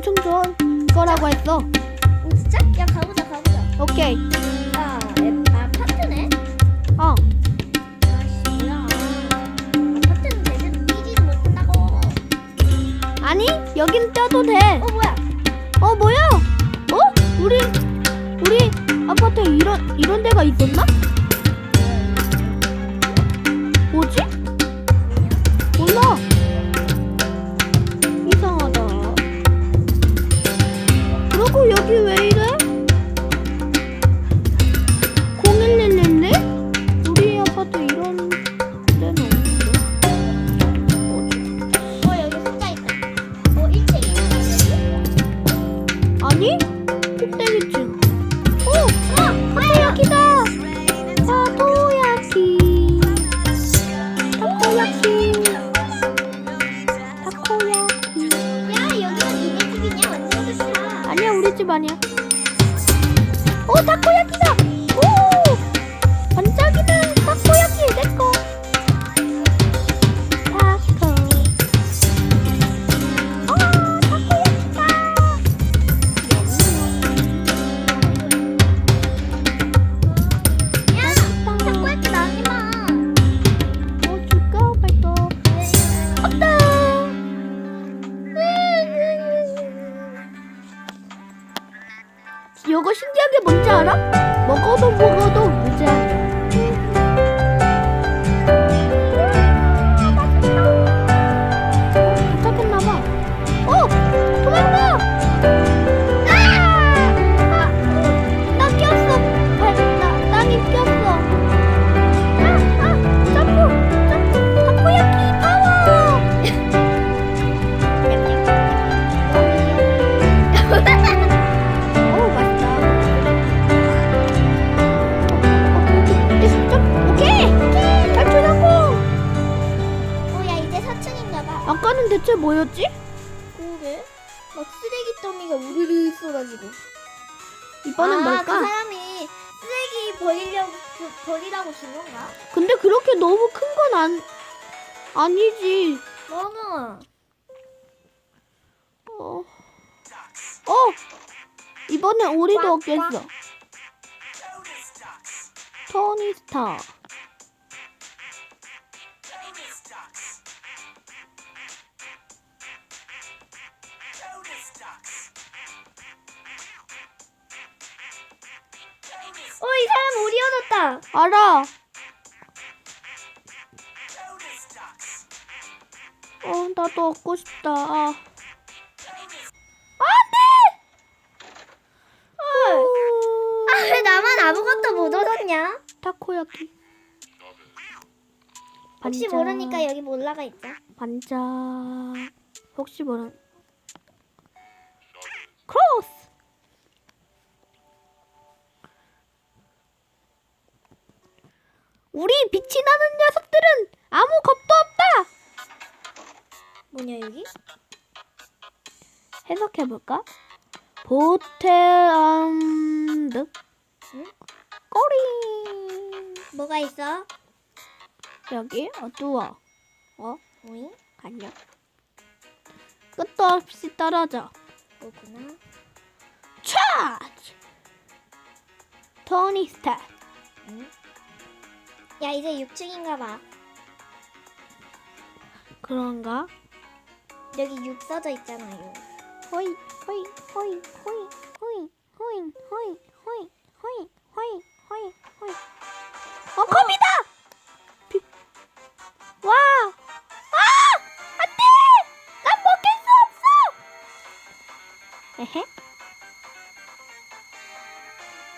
엄청 좋을 거라고 했어. 오 진짜? 야 가보자 가보자. 오케이. 아, 앱, 아 파트네? 어. 아씨 뭐야? 아, 파트는 제대로 뛰지도 못한다고. 아니 여긴 떼도 돼. 어 뭐야? 어 뭐야? 어? 우리 우리 아파트에 이런 이런 데가 있었나? 타코야키. 타코야키. 야 여기가 니네 집이냐? 완전 좋다. 아니야, 우리 집 아니야. 오, 타코야키 버리려고 그, 버리라고 준 건가? 근데 그렇게 너무 큰 건 안, 아니지. 맞아. 어. 어! 이번엔 오리도 꽉, 얻겠어. 토니 스타. 알아. 어, 나도 얻고 싶다. 아. 안 돼! 아, 왜 나만 아무것도 못 얻었냐? 타코야키. 혹시 반짝. 모르니까 여기 뭐 올라가 있자. 반짝. 혹시 모르. 크로스. 우리 빛이 나는 녀석들은 아무 겁도 없다. 뭐냐 여기? 해석해 볼까? 보테안드 응? 꼬리 뭐가 있어? 여기 어두워. 어? 오잉? 안녕. 끝도 없이 떨어져. 뭐구나. 차지. 토니 스타. 응? 야 이제 6층인가 봐. 그런가? 여기 6 써져 있잖아요. 호이 호이 호이 호이 호이 호이 호이 호이 호이 호이 호이 호이 어 컵이다! 비... 와! 아! 안돼! 난 먹힐 수 없어! 에헤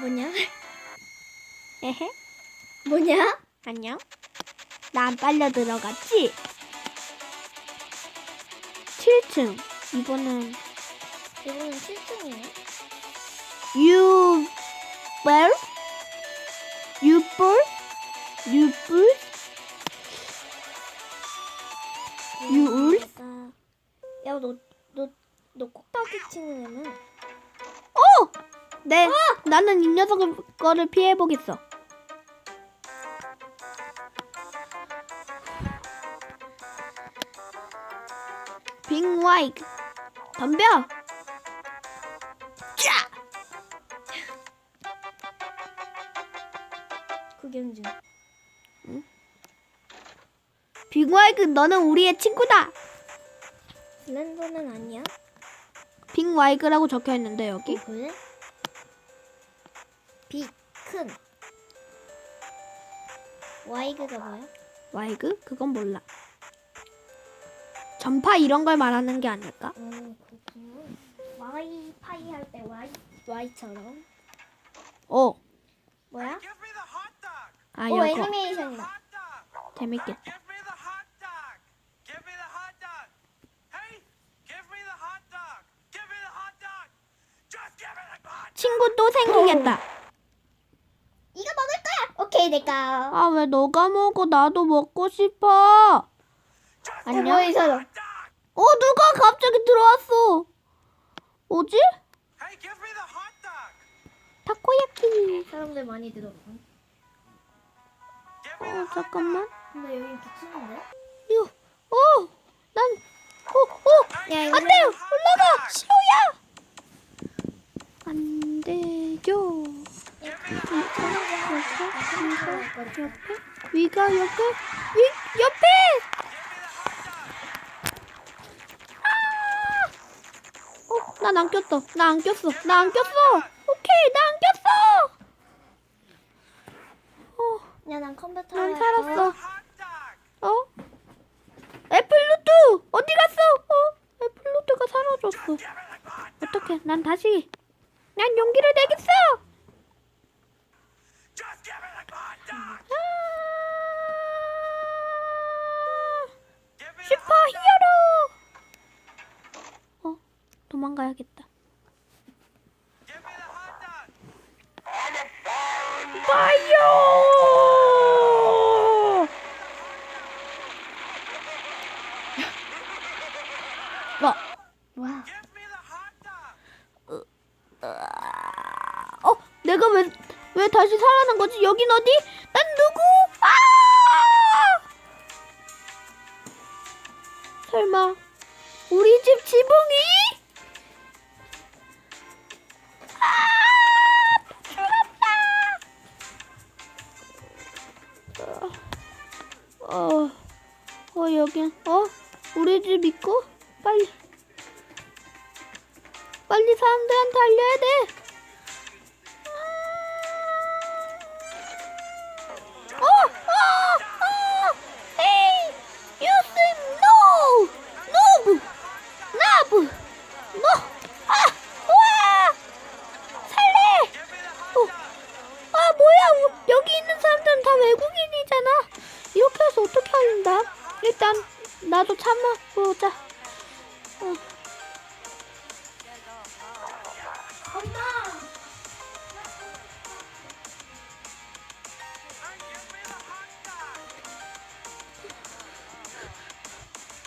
뭐냐? 에헤 뭐냐? 안녕 난 빨려 들어갔지? 7층 이번엔 이거는 7층이네. You well? You bull? You bull? 유울? 야, 너, 너, 너 꼭다기 치는 애는 어! 네, 나는 이 녀석의 거를 피해보겠어. 빙와이크 덤벼. 자 그게 언제. 응? 빙와이크 너는 우리의 친구다. 슬렌더는 아니야? 빙와이크라고 적혀있는데 여기? 어, 그래? 빅큰. 와이그가 뭐야? 와이그? 그건 몰라. 전파 이런 걸 말하는 게 아닐까? 어, 그렇구나. 와이파이 할 때 와이, 와이처럼. 어. 뭐야? 아 오, 이거 애니메이션이다. 재밌겠다. 친구 또 생기겠다. 이거 먹을 거야! 오케이, 내가. 아 왜 너가 먹어? 나도 먹고 싶어. 안녕. 어 누가 갑자기 들어왔어? 뭐지? Hey, give me the hot dog. 타코야키. 사람들 많이 the 어 잠깐만. 근데 여기 비치는데? 이거 어. 난 어, 어. 야, 이거 안 돼요. 올라가. 시오야. 안 돼요. 옆에 위가 옆에 위 옆에 난 안 꼈어. 나 안 꼈어. 나 안 꼈어. 오케이, 나 안 꼈어. 어, 야, 난 컴퓨터. 난할 살았어. 어? 애플루트 어디 갔어? 어? 애플루트가 사라졌어. 어떡해? 난 다시 난 용기를 내겠어. 가야겠다. 파이어! 어, 와. Dog. 어, 내가 왜, 왜 다시 살아난 거지? 여긴 어디? 난 누구? 아! 설마, 우리 집 지붕이? 어, 어, 여긴, 어? 우리 집 있고? 빨리. 빨리 사람들한테 알려야 돼. 여기 있는 사람들은 다 외국인이 해서 어떻게 하는다? 일단 나도 참아보자. 어.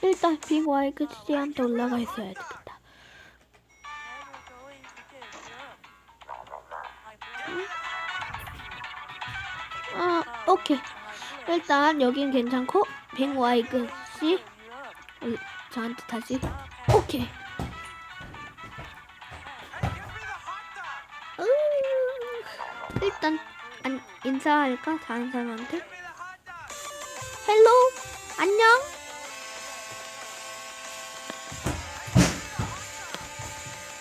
일단 빅와이크 지지한테 올라가 있어야 되겠다. 아, 오케이. 일단 여긴 괜찮고 빅와이크 씨 어, 저한테 다시 오케이. 으, 일단 안, 인사할까 다른 사람한테? 헬로 안녕.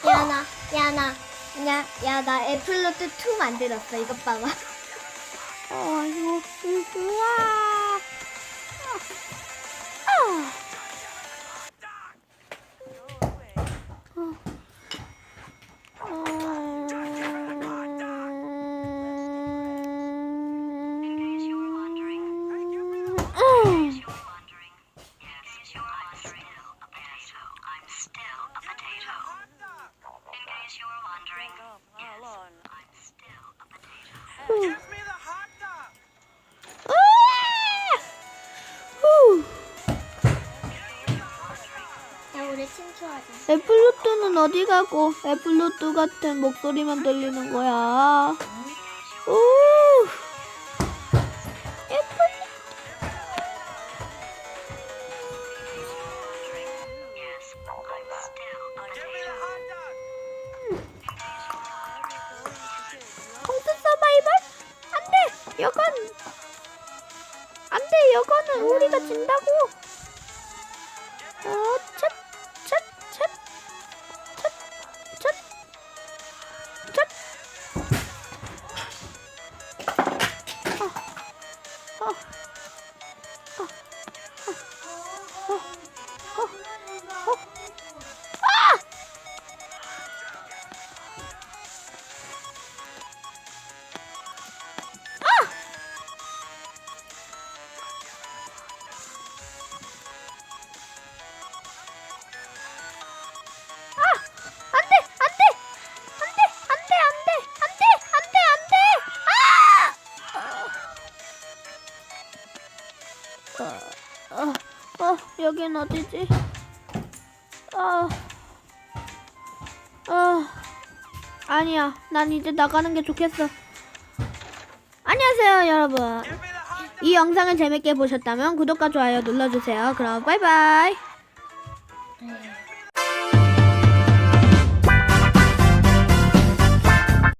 야, 나, 야, 나. 야, 야, 나 애플로트 2 만들었어. 이것 봐봐. 어, 이거 우와. 애플루트는 어디 가고 애플루트 같은 목소리만 들리는 거야. 여긴 어디지? 아, 아, 아니야. 난 이제 나가는 게 좋겠어. 안녕하세요, 여러분. 이 영상을 재밌게 보셨다면 구독과 좋아요 눌러주세요. 그럼 바이바이. 네.